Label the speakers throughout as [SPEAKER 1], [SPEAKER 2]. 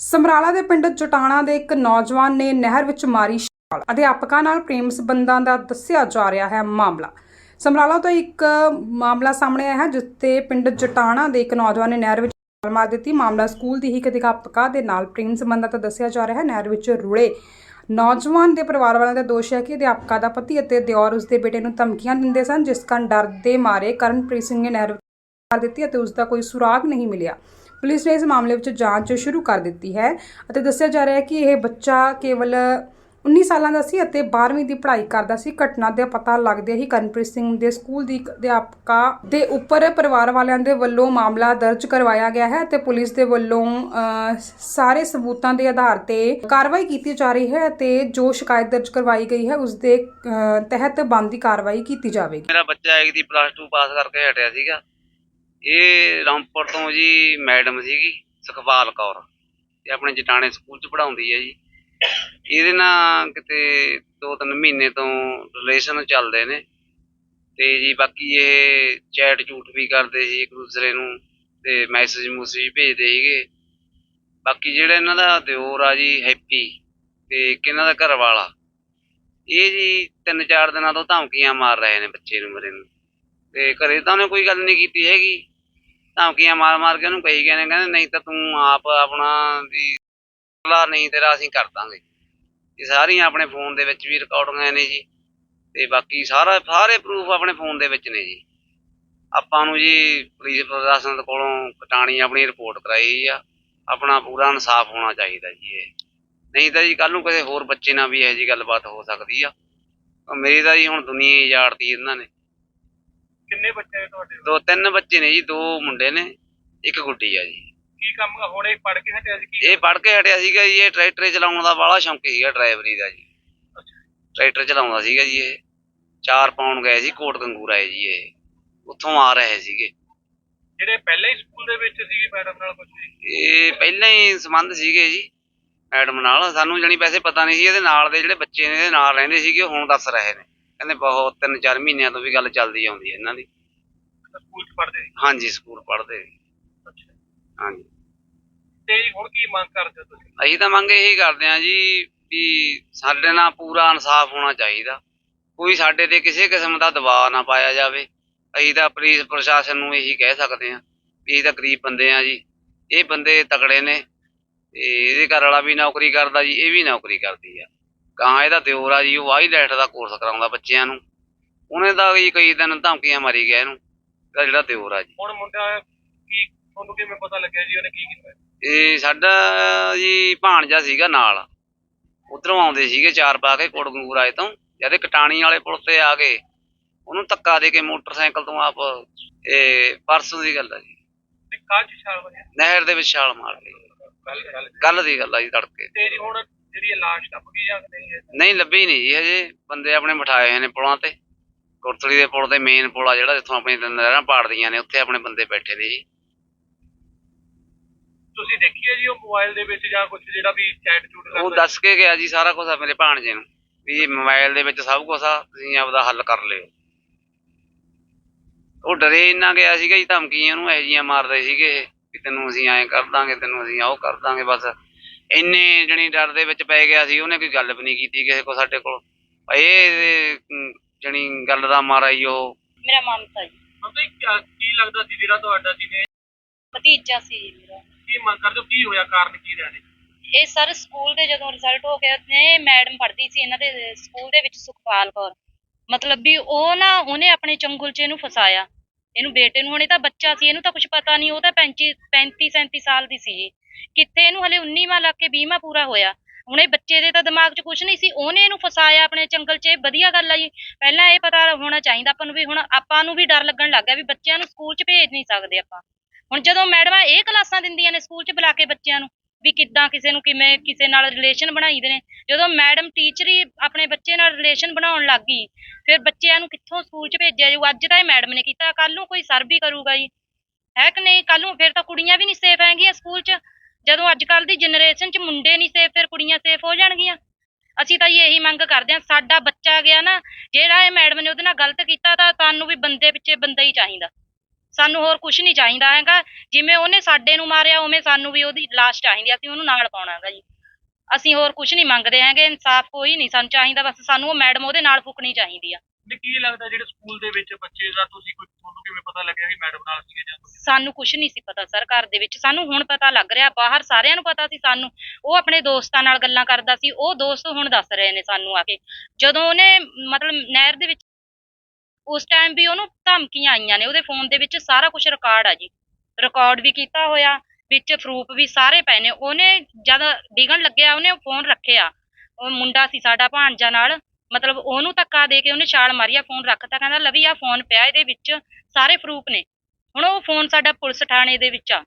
[SPEAKER 1] ਸਮਰਾਲਾ ਦੇ ਪਿੰਡ ਜਟਾਣਾ ਦੇ ਇੱਕ ਨੌਜਵਾਨ ਨੇ ਨਹਿਰ ਵਿੱਚ ਮਾਰੀ ਛਾਲ। ਅਧਿਆਪਕਾਂ ਨਾਲ ਪ੍ਰੇਮ ਸੰਬੰਧਾਂ ਦਾ ਦੱਸਿਆ ਜਾ ਰਿਹਾ ਹੈ ਮਾਮਲਾ। ਸਮਰਾਲਾ ਤੋਂ ਇੱਕ ਮਾਮਲਾ ਸਾਹਮਣੇ ਆਇਆ ਹੈ, ਜਿੱਥੇ ਪਿੰਡ ਜਟਾਣਾ ਦੇ ਇੱਕ ਨੌਜਵਾਨ ਨੇ ਨਹਿਰ ਵਿੱਚ ਛਾਲ ਮਾਰ ਦਿੱਤੀ। ਮਾਮਲਾ ਸਕੂਲ ਦੀ ਹੀ ਇੱਕ ਅਧਿਆਪਕਾ ਦੇ ਨਾਲ ਪ੍ਰੇਮ ਸੰਬੰਧਾਂ ਦਾ ਦੱਸਿਆ ਜਾ ਰਿਹਾ ਹੈ। ਨਹਿਰ ਵਿੱਚ ਰੁੜੇ ਨੌਜਵਾਨ ਦੇ ਪਰਿਵਾਰ ਵਾਲਿਆਂ ਦਾ ਦੋਸ਼ ਹੈ ਕਿ ਅਧਿਆਪਕਾ ਦਾ ਪਤੀ ਅਤੇ ਦਿਓਰ ਉਸਦੇ ਬੇਟੇ ਨੂੰ ਧਮਕੀਆਂ ਦਿੰਦੇ ਸਨ, ਜਿਸ ਕਾਰਨ ਡਰ ਦੇ ਮਾਰੇ ਕਰਨਪ੍ਰੀਤ ਸਿੰਘ ਨੇ ਨਹਿਰ ਵਿੱਚ ਕਰ ਦਿੱਤੀ ਅਤੇ ਉਸ ਦਾ ਕੋਈ ਸੁਰਾਗ ਨਹੀਂ ਮਿਲਿਆ। ਪੁਲਿਸ ਨੇ ਇਸ ਮਾਮਲੇ ਵਿੱਚ ਜਾਂਚ ਸ਼ੁਰੂ ਕਰ ਦਿੱਤੀ ਹੈ ਅਤੇ ਦੱਸਿਆ ਜਾ ਰਿਹਾ ਹੈ ਕਿ ਇਹ ਬੱਚਾ ਕੇਵਲ 19 ਸਾਲਾਂ ਦਾ ਸੀ ਅਤੇ 12ਵੀਂ ਦੀ ਪੜ੍ਹਾਈ ਕਰਦਾ ਸੀ। ਘਟਨਾ ਦਾ ਪਤਾ ਲੱਗਦੇ ਹੀ ਕਰਨਪ੍ਰੀਤ ਸਿੰਘ ਦੇ ਸਕੂਲ ਦੀ ਅਧਿਆਪਕਾ ਦੇ ਉੱਪਰ ਪਰਿਵਾਰ ਵਾਲਿਆਂ ਦੇ ਵੱਲੋਂ ਮਾਮਲਾ ਦਰਜ ਕਰਵਾਇਆ ਗਿਆ ਹੈ ਅਤੇ ਪੁਲਿਸ ਦੇ ਵੱਲੋਂ ਅਹ, ਸਾਰੇ ਸਬੂਤਾਂ ਦੇ ਆਧਾਰ ਤੇ ਕਾਰਵਾਈ ਕੀਤੀ ਜਾ ਰਹੀ ਹੈ ਅਤੇ ਜੋ ਸ਼ਿਕਾਇਤ ਦਰਜ ਕਰਵਾਈ ਗਈ ਹੈ ਉਸ ਦੇ ਅਹ, ਤਹਿਤ ਬਣਦੀ ਕਾਰਵਾਈ ਕੀਤੀ ਜਾਵੇਗੀ।
[SPEAKER 2] ਮੇਰਾ ਬੱਚਾ ਇੱਕ ਦੀ ਪਲੱਸ 2 ਪਾਸ ਕਰਕੇ ਹਟਿਆ ਸੀਗਾ। ਇਹ ਰਾਮਪੁਰ ਤੋਂ ਜੀ ਮੈਡਮ ਸੀਗੀ, ਸੁਖਪਾਲ ਕੌਰ। ਤੇ ਆਪਣੇ ਜਟਾਣੇ ਸਕੂਲ ਚ ਪੜਾਉਂਦੀ ਹੈ ਜੀ। ਇਹਦੇ ਨਾਲ ਕਿਤੇ ਦੋ ਤਿੰਨ ਮਹੀਨੇ ਤੋਂ ਰਿਲੇਸ਼ਨ ਚੱਲਦੇ ਨੇ। ਤੇ ਜੀ ਬਾਕੀ ਇਹ ਚੈਟ ਝੂਠ ਵੀ ਕਰਦੇ ਸੀ ਇੱਕ ਦੂਸਰੇ ਨੂੰ ਤੇ ਮੈਸੇਜ ਮੂਸੇਜ ਭੇਜਦੇ ਸੀਗੇ। ਬਾਕੀ ਜਿਹੜਾ ਇਹਨਾਂ ਦਾ ਦਿਓਰ ਆ ਜੀ ਹੈਪੀ ਤੇ ਇੱਕ ਇਹਨਾਂ ਦਾ ਘਰ ਵਾਲਾ ਇਹ ਜੀ ਤਿੰਨ ਚਾਰ ਦਿਨਾਂ ਤੋਂ ਧਮਕੀਆਂ ਮਾਰ ਰਹੇ ਨੇ ਬੱਚੇ ਨੂੰ ਮੇਰੇ ਨੂੰ। ਤੇ ਘਰੇ ਤਾਂ ਉਹਨੇ ਕੋਈ ਗੱਲ ਨਹੀਂ ਕੀਤੀ ਹੈਗੀ। ਧਮਕੀਆਂ ਮਾਰ ਮਾਰ ਕੇ ਉਹਨੂੰ ਕਹੀ ਗਏ ਨੇ, ਕਹਿੰਦੇ ਨਹੀਂ ਤਾਂ ਤੂੰ ਆਪ ਆਪਣਾ ਵੀ ਲਾ ਨਹੀਂ ਤੇਰਾ ਅਸੀਂ ਕਰ ਦਾਂਗੇ। ਇਹ ਸਾਰੀਆਂ ਆਪਣੇ ਫੋਨ ਦੇ ਵਿੱਚ ਵੀ ਰਿਕਾਰਡਿੰਗਾਂ ਨੇ ਜੀ। ਤੇ ਬਾਕੀ ਸਾਰਾ, ਸਾਰੇ ਪ੍ਰੂਫ ਆਪਣੇ ਫੋਨ ਦੇ ਵਿੱਚ ਨੇ ਜੀ। ਆਪਾਂ ਨੂੰ ਜੀ ਪੁਲਿਸ ਪ੍ਰਸ਼ਾਸਨ ਕੋਲੋਂ ਕਟਾਣੀ ਆਪਣੀ ਰਿਪੋਰਟ ਕਰਾਈ ਆ। ਆਪਣਾ ਪੂਰਾ ਇਨਸਾਫ ਹੋਣਾ ਚਾਹੀਦਾ ਜੀ ਇਹ। ਨਹੀਂ ਤਾਂ ਜੀ ਕੱਲ ਨੂੰ ਕਿਸੇ ਹੋਰ ਬੱਚੇ ਨਾਲ ਵੀ ਇਹੋ ਜੀ ਗੱਲਬਾਤ ਹੋ ਸਕਦੀ ਆ। ਮੇਰੀ ਤਾਂ ਜੀ ਹੁਣ ਦੁਨੀਆ ਹੀ ਉਜਾੜਤੀ ਇਹਨਾਂ ਨੇ।
[SPEAKER 3] ਕਿੰਨੇ ਬੱਚੇ ਨੇ ਤੁਹਾਡੇ?
[SPEAKER 2] ਦੋ ਤਿੰਨ ਬੱਚੇ ਨੇ ਜੀ ਦੋ ਮੁੰਡੇ ਨੇ ਇੱਕ ਗੁੱਡੀ ਆ ਜੀ।
[SPEAKER 3] ਕੀ ਕੰਮ ਹੁਣ ਇਹ ਪੜ ਕੇ ਹਟਿਆ ਸੀ ਕੀ
[SPEAKER 2] ਇਹ ਪੜ੍ਹ ਕੇ ਹਟਿਆ ਸੀਗਾ ਜੀ ਇਹ ਟਰੈਕਟਰ ਚਲਾਉਣ ਦਾ ਬਾਹਲਾ ਸ਼ੌਂਕ ਸੀਗਾ ਡਰਾਈਵਰੀ ਦਾ ਜੀ। ਟਰੈਕਟਰ ਚਲਾਉਂਦਾ ਸੀਗਾ ਜੀ ਇਹ। ਚਾਰ ਪਾਉਣ ਗਏ ਸੀ ਕੋਟ ਗੰਗੂਰਾ ਹੈ ਜੀ ਇਹ। ਉੱਥੋਂ ਆ ਰਹੇ ਸੀਗੇ।
[SPEAKER 3] ਜਿਹੜੇ ਪਹਿਲਾਂ ਹੀ ਸਕੂਲ ਦੇ ਵਿੱਚ ਸੀਗੇ ਮੈਡਮ ਨਾਲ ਕੁਝ
[SPEAKER 2] ਇਹ ਪਹਿਲਾਂ ਹੀ ਸੰਬੰਧ ਸੀਗੇ ਜੀ ਮੈਡਮ ਨਾਲ। ਸਾਨੂੰ ਜਾਣੀ ਵੈਸੇ ਪਤਾ ਨਹੀਂ ਸੀ ਇਹਦੇ ਨਾਲ ਦੇ ਜਿਹੜੇ ਬੱਚੇ ਨੇ ਇਹਦੇ ਨਾਲ ਰਹਿੰਦੇ ਸੀਗੇ ਉਹ ਹੁਣ ਦੱਸ ਰਹੇ ਨੇ। ਕਹਿੰਦੇ ਬਹੁਤ ਤਿੰਨ ਚਾਰ ਮਹੀਨਿਆਂ ਤੋਂ ਵੀ ਗੱਲ ਚੱਲਦੀ ਆਉਂਦੀ ਹੈ ਇਹਨਾਂ ਦੀ।
[SPEAKER 3] ਸਕੂਲ ਚ ਪੜਦੇ ਸੀ?
[SPEAKER 2] ਹਾਂਜੀ ਸਕੂਲ ਪੜ੍ਹਦੇ
[SPEAKER 3] ਅੱਛਾ।
[SPEAKER 2] ਹਾਂਜੀ।
[SPEAKER 3] ਤੇ ਹੁਣ ਕੀ ਮੰਗ ਕਰਦੇ ਹੋ ਤੁਸੀਂ?
[SPEAKER 2] ਅਸੀਂ ਤਾਂ ਮੰਗ ਇਹੀ ਕਰਦੇ ਹਾਂ ਜੀ ਵੀ ਸਾਡੇ ਨਾਲ ਪੂਰਾ ਇਨਸਾਫ ਹੋਣਾ ਚਾਹੀਦਾ। ਕੋਈ ਸਾਡੇ ਤੇ ਕਿਸੇ ਕਿਸਮ ਦਾ ਦਬਾਅ ਨਾ ਪਾਇਆ ਜਾਵੇ। ਅਸੀਂ ਤਾਂ ਪੁਲਿਸ ਪ੍ਰਸ਼ਾਸਨ ਨੂੰ ਇਹੀ ਕਹਿ ਸਕਦੇ ਹਾਂ ਵੀ ਅਸੀਂ ਤਾਂ ਗਰੀਬ ਬੰਦੇ ਆ ਜੀ। ਇਹ ਬੰਦੇ ਤਕੜੇ ਨੇ ਤੇ ਇਹਦੇ ਘਰ ਵਾਲਾ ਵੀ ਨੌਕਰੀ ਕਰਦਾ ਜੀ ਇਹ ਵੀ ਨੌਕਰੀ ਕਰਦੀ ਆ। ਕਾਂ ਇਹਦਾ ਦਿਓਰ ਆ ਜੀ ਉਹ ਆਈਲੈਟ ਦਾ ਕੋਰਸ ਕਰਾਉਂਦਾ ਬੱਚਿਆਂ ਨੂੰ। ਉਹਨੇ ਤਾਂ ਜੀ ਕਈ ਦਿਨ ਧਮਕੀਆਂ ਮਾਰੀ ਗਿਆ ਇਹਨੂੰ ਇਹਦਾ ਜਿਹੜਾ ਦਿਓਰ ਆ ਜੀ।
[SPEAKER 3] ਹੁਣ ਮੁੰਡਾ ਕੀ ਤੁਹਾਨੂੰ ਕਿਵੇਂ ਪਤਾ ਲੱਗਿਆ ਜੀ ਉਹਨੇ ਕੀ ਕੀਤਾ?
[SPEAKER 2] ਇਹ ਸਾਡਾ ਜੀ ਭਾਣਜਾ ਸੀਗਾ ਨਾਲ। ਉਧਰੋਂ ਆਉਂਦੇ ਸੀਗੇ ਚਾਰ ਪਾ ਕੇ ਕੋਟਗੰਗੂਰ ਆਏ ਤੋਂ। ਜਦ ਇਹ ਕਟਾਣੀ ਵਾਲੇ ਪੁਲ ਤੇ ਆ ਗਏ ਉਹਨੂੰ ਧੱਕਾ ਦੇ ਕੇ ਮੋਟਰਸਾਈਕਲ ਤੋਂ ਆਪ ਇਹ ਪਰਸੋਂ ਦੀ ਗੱਲ ਹੈ ਜੀ।
[SPEAKER 3] ਤੇ ਛਾਲ
[SPEAKER 2] ਨਹਿਰ ਦੇ ਵਿੱਚ ਛਾਲ ਮਾਰ ਗਈ। ਕੱਲ ਦੀ ਗੱਲ ਆ ਜੀ ਤੜਕੇ।
[SPEAKER 3] ਤੇ ਜੀ ਹੁਣ ਜਿਹੜੀ ਇਹ ਲਾਸ਼ ਟੱਪ ਗਈ ਜਾਂ ਨਹੀਂ ਹੈ
[SPEAKER 2] ਨਹੀਂ ਲੱਭੀ ਨਹੀਂ ਜੀ ਹਜੇ। ਬੰਦੇ ਆਪਣੇ ਬਿਠਾਏ ਹੋਏ ਨੇ ਪੁਲਾਂ ਤੇ। ਕੋਟਲੀ ਦੇ ਪੁਲ ਤੇ ਮੇਨ ਪੁਲ ਆ ਜਿਹੜਾ ਜਿੱਥੋਂ ਆਪਣੀ ਨਹਿਰਾਂ ਪਾੜਦੀਆਂ ਨੇ ਉੱਥੇ ਆਪਣੇ ਬੰਦੇ ਬੈਠੇ ਨੇ ਜੀ।
[SPEAKER 3] ਤੁਸੀਂ ਦੇਖੀਏ ਜੀ ਉਹ ਮੋਬਾਈਲ ਦੇ ਵਿੱਚ ਜਾਂ ਕੁਝ ਜਿਹੜਾ ਵੀ ਚੈਟ ਚੂਟ
[SPEAKER 2] ਉਹ ਦੱਸ ਕੇ ਗਿਆ ਜੀ ਸਾਰਾ ਕੁਝ ਮੇਰੇ ਭਾਣਜੇ ਨੂੰ ਵੀ ਮੋਬਾਈਲ ਦੇ ਵਿੱਚ ਸਭ ਕੁਝ ਆ ਤੁਸੀਂ ਆਪਦਾ ਹੱਲ ਕਰ ਲਿਓ। ਉਹ ਡਰੇ ਇੰਨਾ ਗਿਆ ਸੀਗਾ ਜੀ ਧਮਕੀਆਂ ਨੂੰ ਇਹੋ ਜਿਹੀਆਂ ਮਾਰਦੇ ਸੀਗੇ ਵੀ ਤੈਨੂੰ ਅਸੀਂ ਐਂ ਕਰ ਦਾਂਗੇ ਤੈਨੂੰ ਅਸੀਂ ਉਹ ਕਰ ਦਾਂਗੇ ਬਸ ਇੰਨੇ ਜਣੀ ਡਰ ਦੇ ਵਿੱਚ ਪੈ ਗਿਆ ਸੀ ਉਹਨੇ ਕੋਈ ਗੱਲ ਵੀ ਨਹੀਂ ਕੀਤੀ ਕਿਸੇ ਕੋ ਸਾਡੇ ਕੋਲ। ਇਹ ਜਣੀ ਗੱਲ ਦਾ ਮਾਰਾ ਹੀ ਉਹ।
[SPEAKER 4] ਮੇਰਾ ਮਮਤਾ ਜੀ।
[SPEAKER 3] ਮਤਲਬ ਕੀ ਲੱਗਦਾ ਸੀ ਜਿਹੜਾ ਤੁਹਾਡਾ ਸੀ ਨੇ
[SPEAKER 4] ਭਤੀਜਾ ਸੀ ਜੀ ਮੇਰਾ।
[SPEAKER 3] ਕੀ ਮੰਗ ਕਰਦੇ ਹੋ? ਕੀ ਹੋਇਆ? ਕਾਰਨ ਕੀ ਰਿਹਾ ਨੇ
[SPEAKER 4] ਇਹ ਸਰ ਸਕੂਲ ਦੇ ਜਦੋਂ ਰਿਜ਼ਲਟ ਹੋ ਗਿਆ ਨੇ ਮੈਡਮ ਪੜ੍ਹਦੀ ਸੀ ਇਹਨਾਂ ਦੇ ਸਕੂਲ ਦੇ ਵਿੱਚ ਸੁਖਪਾਲ ਕੌਰ। ਮਤਲਬ ਵੀ ਉਹ ਨਾ ਉਹਨੇ ਆਪਣੇ ਚੰਗੁਲ 'ਚ ਇਹਨੂੰ ਫਸਾਇਆ। ਇਹਨੂੰ ਬੇਟੇ ਨੂੰ ਹੁਣੇ ਤਾਂ ਬੱਚਾ ਸੀ ਇਹਨੂੰ ਤਾਂ ਕੁਝ ਪਤਾ ਨਹੀਂ ਉਹ ਤਾਂ 35 35 37 ਸਾਲ ਦੀ ਸੀ ਜੀ। ਕਿੱਥੇ ਇਹਨੂੰ ਹਲੇ 19ਵਾਂ ਲੱਗ ਕੇ 20ਵਾਂ ਪੂਰਾ ਹੋਇਆ। ਹੁਣ ਇਹ ਬੱਚੇ ਦੇ ਤਾਂ ਦਿਮਾਗ 'ਚ ਕੁਝ ਨਹੀਂ ਸੀ, ਉਹਨੇ ਇਹਨੂੰ ਫਸਾਇਆ ਆਪਣੇ ਚੰਗਲ 'ਚ, ਇਹ ਵਧੀਆ ਗੱਲ ਆ ਜੀ। ਪਹਿਲਾਂ ਇਹ ਪਤਾ ਹੋਣਾ ਚਾਹੀਦਾ ਆਪਾਂ ਨੂੰ ਵੀ, ਹੁਣ ਆਪਾਂ ਨੂੰ ਵੀ ਡਰ ਲੱਗਣ ਲੱਗ ਗਿਆ ਵੀ ਬੱਚਿਆਂ ਨੂੰ ਸਕੂਲ 'ਚ ਭੇਜ ਨਹੀਂ ਸਕਦੇ ਆਪਾਂ। ਹੁਣ ਜਦੋਂ ਮੈਡਮਾਂ ਇਹ ਕਲਾਸਾਂ ਦਿੰਦੀਆਂ ਨੇ ਸਕੂਲ 'ਚ ਬੁਲਾ ਕੇ ਬੱਚਿਆਂ ਨੂੰ ਵੀ ਕਿੱਦਾਂ ਕਿਸੇ ਨੂੰ ਕਿਵੇਂ, ਕਿਸੇ ਨਾਲ ਰਿਲੇਸ਼ਨ ਬਣਾਈਦੇ ਨੇ। ਜਦੋਂ ਮੈਡਮ ਟੀਚਰ ਹੀ ਆਪਣੇ ਬੱਚੇ ਨਾਲ ਰਿਲੇਸ਼ਨ ਬਣਾਉਣ ਲੱਗ ਗਈ, ਫਿਰ ਬੱਚਿਆਂ ਨੂੰ ਕਿੱਥੋਂ ਸਕੂਲ 'ਚ ਭੇਜਿਆ ਜਾਊ? ਅੱਜ ਤਾਂ ਇਹ ਮੈਡਮ ਨੇ ਕੀਤਾ ਕੱਲ ਨੂੰ ਕੋਈ ਸਰ ਵੀ ਕਰੂਗਾ ਜੀ। ਹੈ ਕਿ ਨਹੀਂ? ਕੱਲ ਨੂੰ ਫਿਰ ਤਾਂ ਕੁੜੀਆਂ ਵੀ ਨਹੀਂ ਸੇਫ ਹੈਗੀਆਂ ਸਕੂਲ 'ਚ। ਜਦੋਂ ਅੱਜ ਕੱਲ ਦੀ ਜਨਰੇਸ਼ਨ 'ਚ ਮੁੰਡੇ ਨਹੀਂ ਸੇਫ ਫਿਰ ਕੁੜੀਆਂ ਸੇਫ ਹੋ ਜਾਣਗੀਆਂ। ਅਸੀਂ ਤਾਂ ਜੀ ਇਹੀ ਮੰਗ ਕਰਦੇ ਹਾਂ, ਸਾਡਾ ਬੱਚਾ ਗਿਆ ਨਾ, ਜਿਹੜਾ ਇਹ ਮੈਡਮ ਨੇ ਉਹਦੇ ਨਾਲ ਗਲਤ ਕੀਤਾ ਤਾਂ ਸਾਨੂੰ ਵੀ ਬੰਦੇ ਪਿੱਛੇ ਬੰਦਾ ਹੀ ਚਾਹੀਦਾ। ਸਾਨੂੰ ਹੋਰ ਕੁਝ ਨਹੀਂ ਚਾਹੀਦਾ ਹੈਗਾ। ਜਿਵੇਂ ਉਹਨੇ ਸਾਡੇ ਨੂੰ ਮਾਰਿਆ, ਉਵੇਂ ਸਾਨੂੰ ਵੀ ਉਹਦੀ ਲਾਸ਼ ਚਾਹੀਦੀ ਅਸੀਂ ਉਹਨੂੰ ਨਾਲ ਪਾਉਣਾ ਹੈਗਾ ਜੀ। ਅਸੀਂ ਹੋਰ ਕੁਝ ਨਹੀਂ ਮੰਗਦੇ ਹੈਗੇ, ਇਨਸਾਫ ਕੋਈ ਨਹੀਂ ਸਾਨੂੰ ਚਾਹੀਦਾ। ਬਸ ਸਾਨੂੰ ਉਹ ਮੈਡਮ ਉਹਦੇ ਨਾਲ ਫੁਕਣੀ ਚਾਹੀਦੀ ਆ।
[SPEAKER 3] ਤੇ ਕੀ ਲੱਗਦਾ ਜਿਹੜੇ ਸਕੂਲ ਦੇ ਵਿੱਚ ਬੱਚੇ ਦਾ ਤੁਸੀਂ ਕੋਈ ਤੁਹਾਨੂੰ ਕਿਵੇਂ ਪਤਾ ਲੱਗਿਆ ਵੀ ਮੈਡਮ ਨਾਲ ਸੀਗੇ ਜਾਂ ਕੁਛ?
[SPEAKER 4] ਸਾਨੂੰ ਕੁਝ ਨਹੀਂ ਸੀ ਪਤਾ ਸਰ ਘਰ ਦੇ ਵਿੱਚ। ਸਾਨੂੰ ਹੁਣ ਪਤਾ ਲੱਗ ਰਿਹਾ, ਬਾਹਰ ਸਾਰਿਆਂ ਨੂੰ ਪਤਾ ਸੀ ਸਾਨੂੰ। ਉਹ ਆਪਣੇ ਦੋਸਤਾਂ ਨਾਲ ਗੱਲਾਂ ਕਰਦਾ ਸੀ, ਉਹ ਦੋਸਤ ਹੁਣ ਦੱਸ ਰਹੇ ਨੇ ਸਾਨੂੰ ਆ ਕੇ। ਜਦੋਂ ਉਹਨੇ ਮਤਲਬ ਨਹਿਰ ਦੇ ਵਿੱਚ ਉਸ ਟਾਈਮ ਵੀ ਉਹਨੂੰ ਧਮਕੀਆਂ ਆਈਆਂ ਨੇ, ਉਹਦੇ ਫੋਨ ਦੇ ਵਿੱਚ ਸਾਰਾ ਕੁਝ ਰਿਕਾਰਡ ਆ ਜੀ। ਰਿਕਾਰਡ ਵੀ ਕੀਤਾ ਹੋਇਆ, ਵਿੱਚ ਪ੍ਰੂਫ ਵੀ ਸਾਰੇ ਪਏ ਨੇ। ਉਹਨੇ ਜਦ ਡਿਗਣ ਲੱਗਿਆ, ਉਹਨੇ ਫੋਨ ਰੱਖਿਆ। ਉਹ ਮੁੰਡਾ ਸੀ ਸਾਡਾ ਭਾਂਜਾ ਨਾਲ। ਮਤਲਬ ਉਹਨੂੰ ਧੱਕਾ ਦੇ ਕੇ ਉਹਨੇ ਛਾਲ ਮਾਰੀ ਆ ਫੋਨ ਰੱਖਤਾ ਕਹਿੰਦਾ ਲਵੀ ਆ ਫੋਨ ਪਿਆ ਇਹਦੇ ਵਿੱਚ ਸਾਰੇ ਪ੍ਰੂਫ ਨੇ। ਹੁਣ ਉਹ ਫੋਨ ਸਾਡਾ ਪੁਲਿਸ ਥਾਣੇ ਦੇ ਵਿੱਚ ਆ।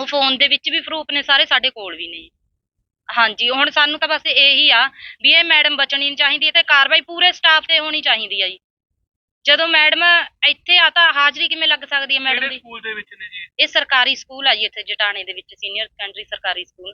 [SPEAKER 4] ਉਹ ਫੋਨ ਦੇ ਵਿੱਚ ਵੀ ਪ੍ਰੂਫ ਨੇ ਸਾਰੇ ਸਾਡੇ ਕੋਲ ਵੀ ਨੇ। ਹਾਂਜੀ ਹੁਣ ਸਾਨੂੰ ਤਾਂ ਬਸ ਇਹੀ ਆ ਵੀ ਇਹ ਮੈਡਮ ਬਚਣੀ ਚਾਹੀਦੀ ਤੇ ਕਾਰਵਾਈ ਪੂਰੇ ਸਟਾਫ ਤੇ ਹੋਣੀ ਚਾਹੀਦੀ ਆ ਜੀ। ਜਦੋਂ ਮੈਡਮ ਇੱਥੇ ਆ ਤਾਂ ਹਾਜ਼ਰੀ ਕਿਵੇਂ ਲੱਗ ਸਕਦੀ ਹੈ ਮੈਡਮ ਦੀ?
[SPEAKER 3] ਸਕੂਲ ਦੇ ਵਿੱਚ ਨੇ ਜੀ?
[SPEAKER 4] ਇਹ ਸਰਕਾਰੀ ਸਕੂਲ ਆ ਜੀ ਇੱਥੇ ਜਟਾਣੇ ਦੇ ਵਿੱਚ ਸੀਨੀਅਰ ਸੈਕੰਡਰੀ ਸਰਕਾਰੀ ਸਕੂਲ